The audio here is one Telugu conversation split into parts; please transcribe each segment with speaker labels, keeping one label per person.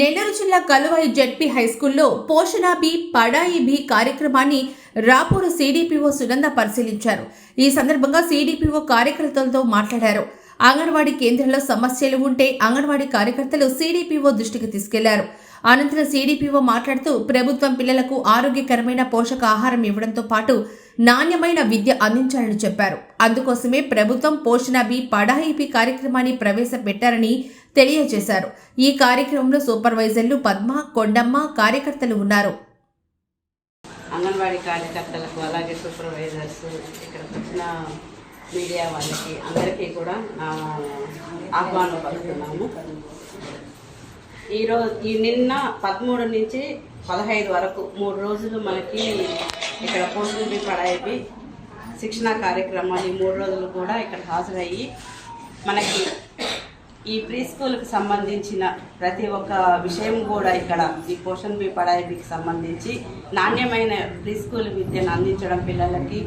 Speaker 1: నెల్లూరు జిల్లా కలువాయి జెడ్పీ హైస్కూల్లో పోషణ బి పడాయి బి కార్యక్రమాన్ని రాపూరు సీడీపీఓ సునంద పరిశీలించారు. ఈ సందర్భంగా సీడీపీఓ కార్యకర్తలతో మాట్లాడారు. అంగన్వాడీ కేంద్రంలో సమస్యలు ఉంటే అంగన్వాడీ కార్యకర్తలు సీడీపీఓ దృష్టికి తీసుకెళ్ళారు. అనంతరం సీడీపీఓ మాట్లాడుతూ ప్రభుత్వం పిల్లలకు ఆరోగ్యకరమైన పోషకాహారం ఇవ్వడంతో పాటు నాణ్యమైన విద్య అందించాలని చెప్పారు. అందుకోసమే ప్రభుత్వం పోషణ బి పడాయి కార్యక్రమాన్ని ప్రవేశపెట్టారని తెలియజేశారు. ఈ కార్యక్రమంలో సూపర్వైజర్లు పద్మ కొండమ్మ కార్యకర్తలు ఉన్నారు.
Speaker 2: అంగన్వాడీ కార్యకర్తలకు అలాగే సూపర్వైజర్స్ ఇక్కడికి వచ్చిన మీడియా వాళ్ళకి అందరికీ కూడా ఆహ్వానం పలుకుతున్నాము. ఈరోజు ఈ నిన్న పదమూడు నుంచి పదహైదు వరకు మూడు రోజులు మనకి ఇక్కడ పోస్టులు పడాయి. శిక్షణ కార్యక్రమాలు ఈ మూడు రోజులు కూడా ఇక్కడ హాజరయ్యి. మనకి ఈ ప్రీ స్కూల్కి సంబంధించిన ప్రతి ఒక్క విషయం కూడా ఇక్కడ ఈ పోషన్ బి పడాయికి సంబంధించి నాణ్యమైన ప్రీ స్కూల్ విద్యను అందించడం పిల్లలకి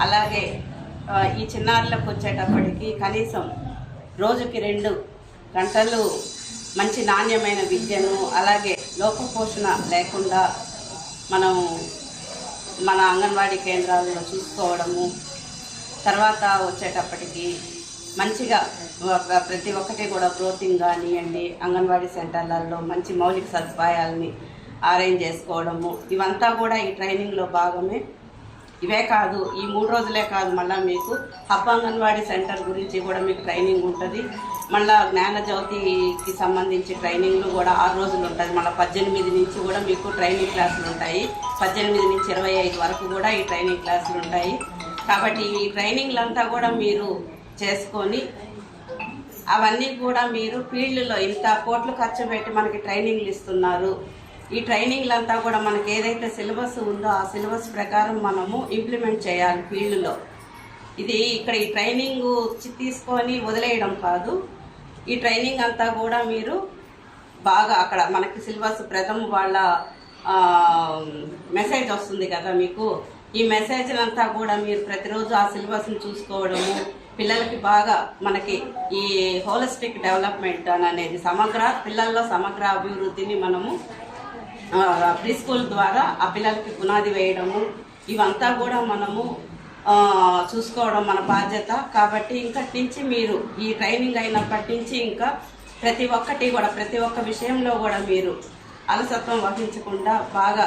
Speaker 2: అలాగే ఈ చిన్నారులకు వచ్చేటప్పటికి కనీసం రోజుకి రెండు గంటలు మంచి నాణ్యమైన విద్యను అలాగే లోపపోషణ లేకుండా మనం మన అంగన్వాడీ కేంద్రాల్లో చూసుకోవడము తర్వాత వచ్చేటప్పటికి మంచిగా ఒక- ప్రతి ఒక్కటి కూడా బ్రోతింగ్ కానివ్వండి అంగన్వాడీ సెంటర్లలో మంచి మౌలిక సదుపాయాలని అరేంజ్ చేసుకోవడము ఇవంతా కూడా ఈ ట్రైనింగ్లో భాగమే. ఇవే కాదు ఈ మూడు రోజులే కాదు మళ్ళీ మీకు హబ్ అంగన్వాడీ సెంటర్ గురించి కూడా మీకు ట్రైనింగ్ ఉంటుంది. మళ్ళీ జ్ఞానజ్యోతికి సంబంధించి ట్రైనింగ్లు కూడా ఆరు రోజులు ఉంటుంది మళ్ళీ పద్దెనిమిది నుంచి కూడా మీకు ట్రైనింగ్ క్లాసులు ఉంటాయి. పద్దెనిమిది నుంచి ఇరవై ఐదు వరకు కూడా ఈ ట్రైనింగ్ క్లాసులు ఉంటాయి. కాబట్టి ఈ ట్రైనింగ్లంతా కూడా మీరు చేసుకొని అవన్నీ కూడా మీరు ఫీల్డ్లో ఇంత కోట్లు ఖర్చు పెట్టి మనకి ట్రైనింగ్లు ఇస్తున్నారు. ఈ ట్రైనింగ్లంతా కూడా మనకి ఏదైతే సిలబస్ ఉందో ఆ సిలబస్ ప్రకారం మనము ఇంప్లిమెంట్ చేయాలి ఫీల్డ్లో. ఇది ఇక్కడ ఈ ట్రైనింగ్ తీసుకొని వదిలేయడం కాదు. ఈ ట్రైనింగ్ అంతా కూడా మీరు బాగా అక్కడ మనకి సిలబస్ ప్రథమ వాళ్ళ మెసేజ్ వస్తుంది కదా మీకు. ఈ మెసేజ్ అంతా కూడా మీరు ప్రతిరోజు ఆ సిలబస్ని చూసుకోవడము పిల్లలకి బాగా మనకి ఈ హోలిస్టిక్ డెవలప్మెంట్ అని అనేది సమగ్ర పిల్లల్లో సమగ్ర అభివృద్ధిని మనము ప్రీ స్కూల్ ద్వారా ఆ పిల్లలకి పునాది వేయడము ఇవంతా కూడా మనము చూసుకోవడం మన బాధ్యత. కాబట్టి ఇంకటి నుంచి మీరు ఈ ట్రైనింగ్ అయినప్పటి నుంచి ఇంకా ప్రతి ఒక్కటి కూడా ప్రతి ఒక్క విషయంలో కూడా మీరు అలసత్వం వహించకుండా బాగా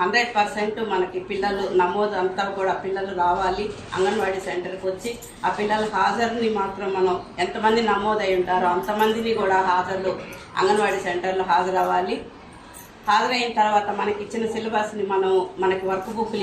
Speaker 2: హండ్రెడ్ పర్సెంట్ మనకి పిల్లలు నమోదు అంతా కూడా పిల్లలు రావాలి. అంగన్వాడీ సెంటర్కి వచ్చి ఆ పిల్లల హాజరుని మాత్రం మనం ఎంతమంది నమోదై ఉంటారో అంతమందిని కూడా హాజరు అంగన్వాడీ సెంటర్లో హాజరవ్వాలి. హాజరైన తర్వాత మనకి ఇచ్చిన సిలబస్ని మనం మనకి వర్క్ బుక్